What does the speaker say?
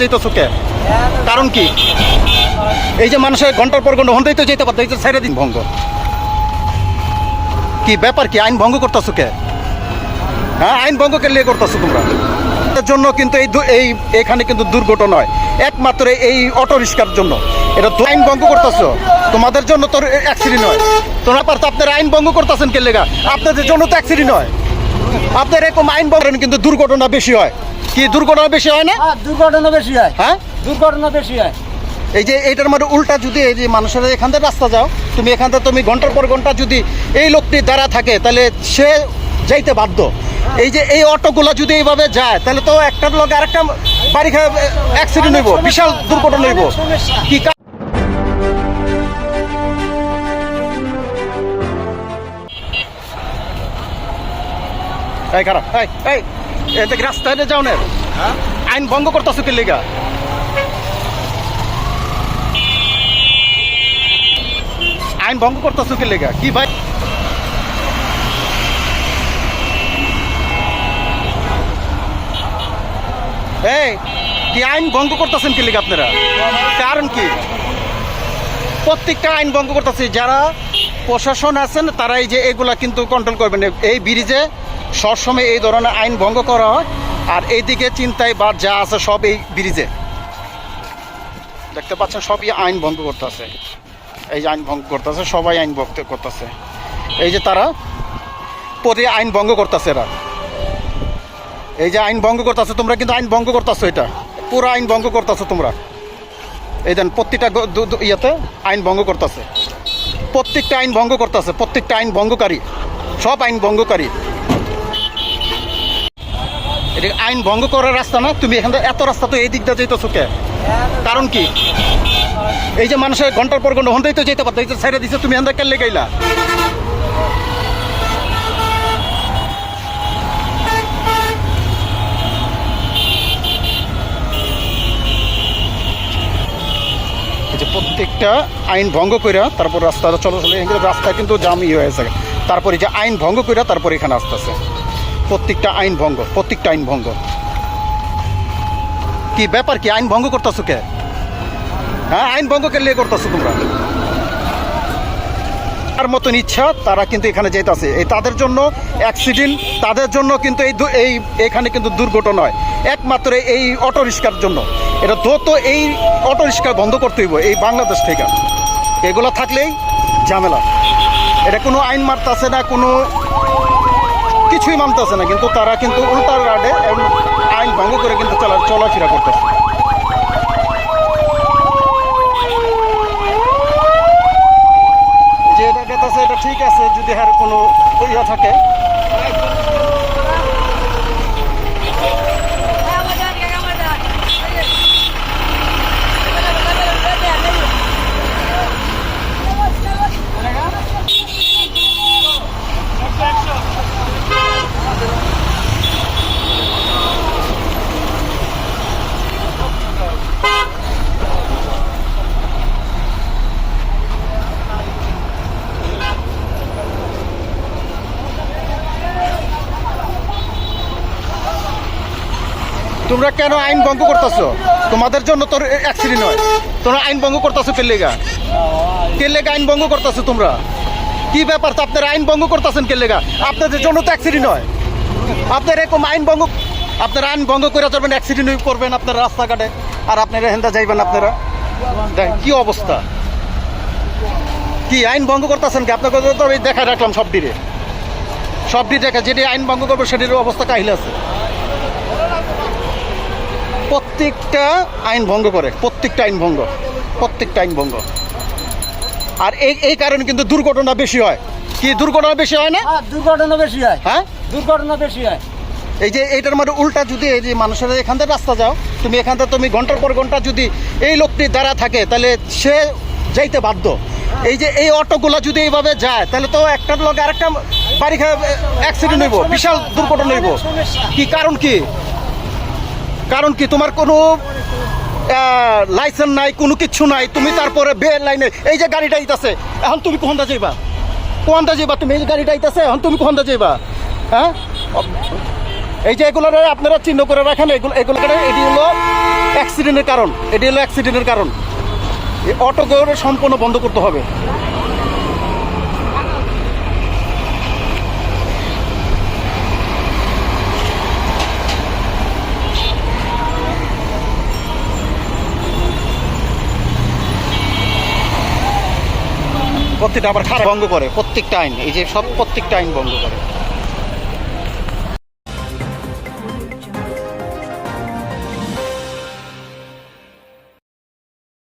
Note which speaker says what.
Speaker 1: যেত চোখে কারণ কি? এই যে মানুষের ঘণ্টার পর ঘণ্টা হন্তেই তো যেতে পারতো, এই যে ছেড়ে দিন ভঙ্গ। কি ব্যাপার কি? আইন ভঙ্গ করতেছো কে হ্যাঁ আইন ভঙ্গ কে লিয়ে করতেছো তোমরা? এর জন্য কিন্তু এই এই এখানে কিন্তু দুর্ঘটনা হয় একমাত্র এই অটো রিক্সার জন্য। এটা তো আইন ভঙ্গ করতেছো। তোমাদের জন্য তো অ্যাক্সিডেন্ট হয় তোমরা পারতো আপনারা আইন ভঙ্গ করতেছেন কে লেগা? আপনাদের জন্য তো অ্যাক্সিডেন্ট হয় আপনার এরকম আইন বলেন কিন্তু দুর্ঘটনা বেশি হয়। কি দুর্ঘটনা বেশি হয় না?
Speaker 2: হ্যাঁ দুর্ঘটনা বেশি হয়।
Speaker 1: হ্যাঁ?
Speaker 2: দুর্ঘটনা বেশি হয়।
Speaker 1: এই যে এইটার মানে উল্টা যদি এই যে মানুষের এখান থেকে রাস্তা যাও তুমি এখান থেকে তুমি ঘণ্টার পর ঘণ্টা যদি এই লোকটি দ্বারা থাকে তাহলে সে যাইতে বাধ্য। এই যে এই অটোগুলো যদি এইভাবে যায় তাহলে তো একটার লোক আরেকটা বাড়ি অ্যাক্সিডেন্ট হইব বিশাল দুর্ঘটনা হইব। কি এই খারাপ এই এই এতে রাস্তায় যাও না? আইন ভঙ্গ করতেছো কি লিগা? আইন ভঙ্গ করতেছো কি লেগা? কি ভাই? এই কি আইন ভঙ্গ করতেছেন কি লেগা আপনারা? কারণ কি? প্রত্যেকটা আইন ভঙ্গ করতেছে যারা প্রশাসন আছেন তারা এই যে এগুলা কিন্তু কন্ট্রোল করবেন। এই ব্রিজে সবসময় এই ধরনের আইন ভঙ্গ করা হয় আর এইদিকে চিন্তায় বা যা আছে সব এই ব্রিজে। দেখতে পাচ্ছেন সবই আইন ভঙ্গ করতেছে। এই যে আইন ভঙ্গ করতেছে, সবাই আইন ভঙ্গ করতেছে। এই যে তারা প্রতি আইন ভঙ্গ করতেছে এরা। এই যে আইন ভঙ্গ করতেছে, তোমরা কিন্তু আইন ভঙ্গ করতেছো এটা। পুরো আইন ভঙ্গ করতেছো তোমরা। এই দেন, প্রত্যেকটা ইয়েতে আইন ভঙ্গ করতেছে। প্রত্যেকটা আইন ভঙ্গ করতেছে, প্রত্যেকটা আইন ভঙ্গকারী। সব আইন ভঙ্গকারী। এটা আইন ভঙ্গ করার রাস্তা না? তুমি এখান থেকে এত রাস্তা তো এই দিক দিয়ে যেতেছো কে? কারণ কি? এই যে মানুষের ঘণ্টার পর ঘণ্টা হন্তেই তো যেতে পারতো, এই যে ছেড়ে দিছে, তুমি এখান কেলে গেলা প্রত্যেকটা আইন ভঙ্গ কইরা তারপর রাস্তাটা চলাচল রাস্তায় কিন্তু জামই হয়ে গেছে। তারপরে যে আইন ভঙ্গ কইরা তারপর এখানে আসতেছে। প্রত্যেকটা আইন ভঙ্গ, প্রত্যেকটা আইন ভঙ্গ। কি ব্যাপার কি? আইন ভঙ্গ করতেছো কে? হ্যাঁ আইন ভঙ্গ কে লিয়ে করতেছো তোমরা? তার মতন ইচ্ছা তারা কিন্তু এখানে যেতেছে এই তাদের জন্য অ্যাক্সিডেন্ট তাদের জন্য কিন্তু এই এই এখানে কিন্তু দুর্ঘটনা হয়। একমাত্র এই অটো রিক্সার জন্য। এটা দ্রুত এই অটো রিক্সা বন্ধ করতে হইব এই বাংলাদেশ থেকে। এগুলো থাকলেই ঝামেলা। এটা কোনো আইন মারতেছে না, কোনো কিছুই মানতেছে না, কিন্তু তারা কিন্তু উল্টার রাডে আইন ভঙ্গ করে কিন্তু চলা, চলাফেরা করতেছে। যে এটা গেতেছে, এটা ঠিক আছে, যদি আর কোনো ইয়া থাকে। তোমরা কেন আইন ভঙ্গ করতেছো? তোমাদের জন্য তোর অ্যাক্সিডেন্ট হয়। তোমরা আইন ভঙ্গ করতেছো কে লেগা? কে লেগা আইন ভঙ্গ করতেছো তোমরা? কি ব্যাপার তো আপনারা আইন ভঙ্গ করতেছেন কে লেগা? আপনাদের জন্য তো অ্যাক্সিডেন্ট হয়। আপনার এরকম আইন ভঙ্গ আপনারা আইন ভঙ্গ করে যাবেন অ্যাক্সিডেন্ট করবেন আপনারা রাস্তাঘাটে। আর আপনারা হেন্দা যাইবেন আপনারা। দেখেন কি অবস্থা? কি আইন ভঙ্গ করতেছেন কি আপনাকে তো আমি দেখা রাখলাম সব দিনে সব দিকে দেখা যেটি আইন ভঙ্গ করবে সেটির অবস্থা কাহিল আছে। প্রত্যেকটা আইন ভঙ্গ করে প্রত্যেকটা আইন ভঙ্গ প্রত্যেকটা আইন ভঙ্গ। আর এই এই কারণে কিন্তু দুর্ঘটনা বেশি হয়। কি দুর্ঘটনা বেশি হয় না?
Speaker 2: হ্যাঁ দুর্ঘটনা বেশি হয়।
Speaker 1: হ্যাঁ?
Speaker 2: দুর্ঘটনা বেশি হয়।
Speaker 1: এই যে এইটার মানে উল্টা যদি এই যে মানুষের এখান থেকে রাস্তা যাও তুমি এখান থেকে তুমি ঘণ্টার পর ঘণ্টা যদি এই লোকটি দ্বারা থাকে তাহলে সে যাইতে বাধ্য। এই যে এই অটোগুলো যদি এইভাবে যায় তাহলে তো একটার লোক আরেকটা বাড়ি অ্যাক্সিডেন্ট হইব বিশাল দুর্ঘটনা হইব। কি কারণ কি? কারণ কি তোমার কোনো লাইসেন্স নাই, কোনো কিছু নাই, তুমি তারপরে বে লাইনে এই যে গাড়িটা আইতাছে, এখন তুমি কোনটা যাইবা? কোনটা যাইবা তুমি? এই গাড়িটা আইতাছে, এখন তুমি কোনটা যাইবা? হ্যাঁ? এই যে এগুলো আপনারা চিহ্ন করে রাখেন, এগুলো এগুলো এটি হলো অ্যাক্সিডেন্টের কারণ, এটি হলো অ্যাক্সিডেন্টের কারণ। অটোগুলো সম্পূর্ণ বন্ধ করতে হবে। প্রত্যেকটা আবার ভঙ্গ করে প্রত্যেকটা আইন এই যে সব প্রত্যেকটা আইন ভঙ্গ করে।